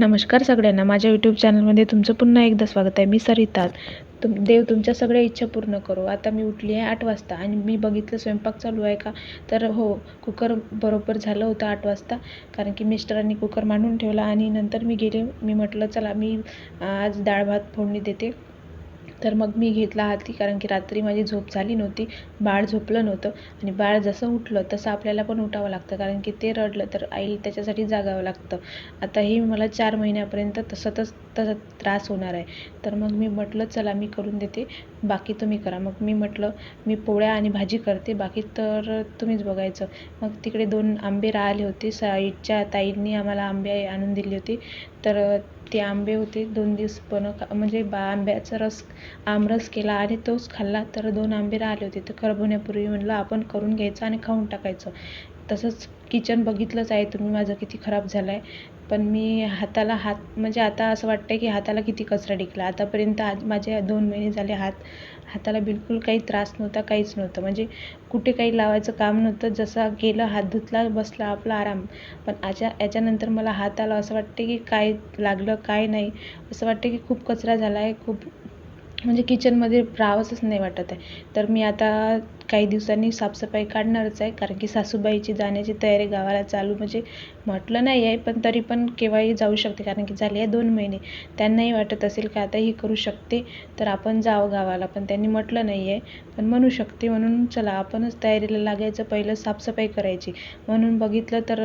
नमस्कार सगळ्यांना. माझ्या यूट्यूब चॅनलमध्ये तुमचं पुन्हा एकदा स्वागत आहे. मी सरिता. तुम देव तुमच्या सगळ्या इच्छा पूर्ण करू. आता मी उठली आहे आठ वाजता आणि मी बघितलं स्वयंपाक चालू आहे का? तर हो कुकर बरोबर झालं होतं आठ वाजता. कारण की मिस्टरांनी कुकर मांडून ठेवला आणि नंतर मी गेले. मी म्हटलं चला मी आज डाळ भात फोडणी देते. तर मग मी घेतला हाती कारण की रात्री माझी झोप झाली नव्हती बाळ झोपलं नव्हतं आणि बाळ जसं उठलं तसं आपल्याला पण उठावं लागतं कारण की ते रडलं तर आई त्याच्यासाठी जागावं लागतं. आता हे मला चार महिन्यापर्यंत तसंच तसा त्रास होणार आहे. तर मग मी म्हटलं चला मी करून देते बाकी तुम्ही करा. मग मी म्हटलं मी पोळ्या आणि भाजी करते बाकी तर तुम्हीच बघायचं. मग तिकडे दोन आंबे राहिले होते साईडच्या ताईंनी आम्हाला आंबे आणून दिले होते. तर ते आंबे होते दोन दिवस पण म्हणजे बा आंब्याचा रस आमरस केला आणि तोच खाल्ला तर दोन आंबे राहिले होते. तर खराब होण्यापूर्वी म्हटलं आपण करून घ्यायचं आणि खाऊन टाकायचं. तसंच किचन बघितलंच आहे तुम्ही माझं किती खराब झालं आहे पण मी हाताला हात म्हणजे आता असं वाटतं आहे की हाताला किती कचरा टिकला. आतापर्यंत आज माझे दोन महिने झाले हात हाताला बिलकुल काही त्रास नव्हता काहीच नव्हतं. म्हणजे कुठे काही लावायचं काम नव्हतं जसा गेलं हात धुतला बसला आपला आराम. पण आच्या याच्यानंतर मला हाताला असं वाटते की काय लागलं काय नाही. असं वाटते की खूप कचरा झाला आहे खूप म्हणजे किचनमध्ये राहावंसंच नाही वाटत आहे. तर मी आता काही दिवसांनी साफसफाई काढणारच आहे. कारण की सासूबाईची जाण्याची तयारी गावाला चालू म्हणजे म्हटलं नाही आहे पण तरी पण केव्हाही जाऊ शकते कारण की झाले आहे दोन महिने. त्यांनाही वाटत असेल की आता ही करू शकते तर आपण जावं गावाला पण त्यांनी म्हटलं नाही आहे. पण म्हणू शकते म्हणून चला आपणच तयारीला लागायचं पहिलं साफसफाई करायची. म्हणून बघितलं तर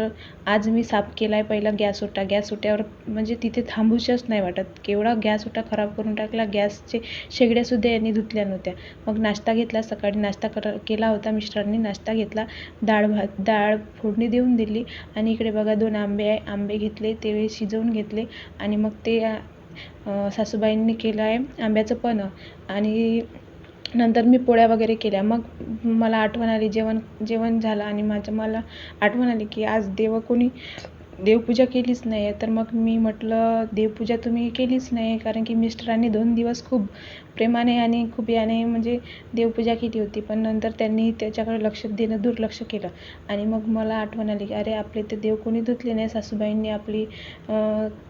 आज मी साफ केला आहे पहिला गॅस ओटा. गॅस ओट्यावर म्हणजे तिथे थांबूशच नाही वाटत. केवढा गॅस ओटा खराब करून टाकला गॅसचे शेगड्यासुद्धा यांनी धुतल्या नव्हत्या. मग नाश्ता घेतला सकाळी नाश्ता कर केला होता मिस्टरांनी नाश्ता घेतला. डाळ भात डाळ फोडणी देऊन दिली. आणि इकडे बघा दोन आंबे आहे आंबे घेतले ते शिजवून घेतले आणि मग ते सासूबाईंनी केलं आहे आंब्याचं पन्हं आणि नंतर मी पोळ्या वगैरे केल्या. मग मला आठवण आली जेवण जेवण झालं आणि माझं मला आठवण आली की आज देवं कोणी देवपूजा केलीच नाही आहे तर मग मी म्हटलं देवपूजा तुम्ही केलीच नाही कारण की मिस्टरांनी दोन दिवस खूप प्रेमाने आणि खूप याने म्हणजे देवपूजा केली होती. पण नंतर त्यांनी त्याच्याकडे लक्ष देणं दुर्लक्ष केलं. आणि मग मला आठवण आली की अरे आपले ते देव कोणी धुतले नाही. सासूबाईंनी आपली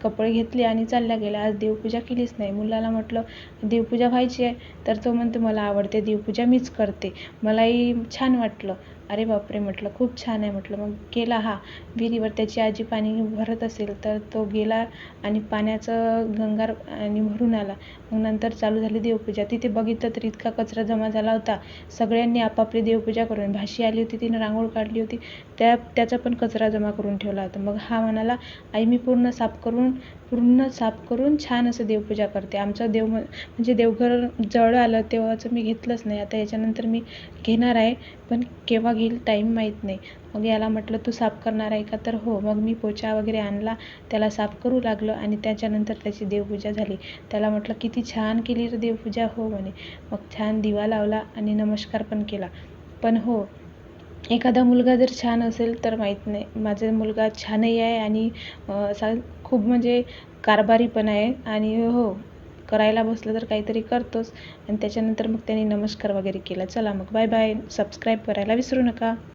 कपडे घेतले आणि चालल्या गेल्या. आज देवपूजा केलीच नाही. मुलाला म्हटलं देवपूजा व्हायची आहे. तर तो म्हणतो मला आवडते. देवपूजा मीच करते. मलाही छान वाटलं. अरे बापरे म्हटलं खूप छान आहे म्हटलं. मग गेला हा विहिरीवर त्याची आजी पाणी भरत असेल तर तो गेला आणि पाण्याचं गंगार आणि भरून आला. मग नंतर चालू झाली देवपूजा. तिथे बघितलं तर इतका कचरा जमा झाला होता. सगळ्यांनी आपापली देवपूजा करून भाशी आली होती तिनं रांगोळ काढली होती. त्या त्याचा पण कचरा जमा करून ठेवला होता. मग हा म्हणाला आई मी पूर्ण साफ करून पूर्ण साफ करून छान असं देवपूजा करते. आमचं देव म्हणजे देवघर जवळ आलं तेव्हाचं मी घेतलंच नाही. आता याच्यानंतर मी घेणार आहे. पण केव्हा घेईल टाईम माहीत नाही. मग याला म्हटलं तू साफ करणार आहे का? तर हो. मग मी पोचा वगैरे आणला त्याला साफ करू लागलं आणि त्याच्यानंतर त्याची देवपूजा झाली. त्याला म्हटलं किती छान केली रे देवपूजा. हो म्हणे. मग छान दिवा लावला आणि नमस्कार पण केला. पण हो एखादा मुलगा जर छान असेल तर माहीत नाही. माझा मुलगा छानही आहे आणि असा खूप म्हणजे कारभारी पण आहे. आणि हो करायला बसलं तर काहीतरी करतोच आणि त्याच्यानंतर मग त्याने नमस्कार वगैरे केला. चला मग बाय बाय सबस्क्राईब करायला विसरू नका.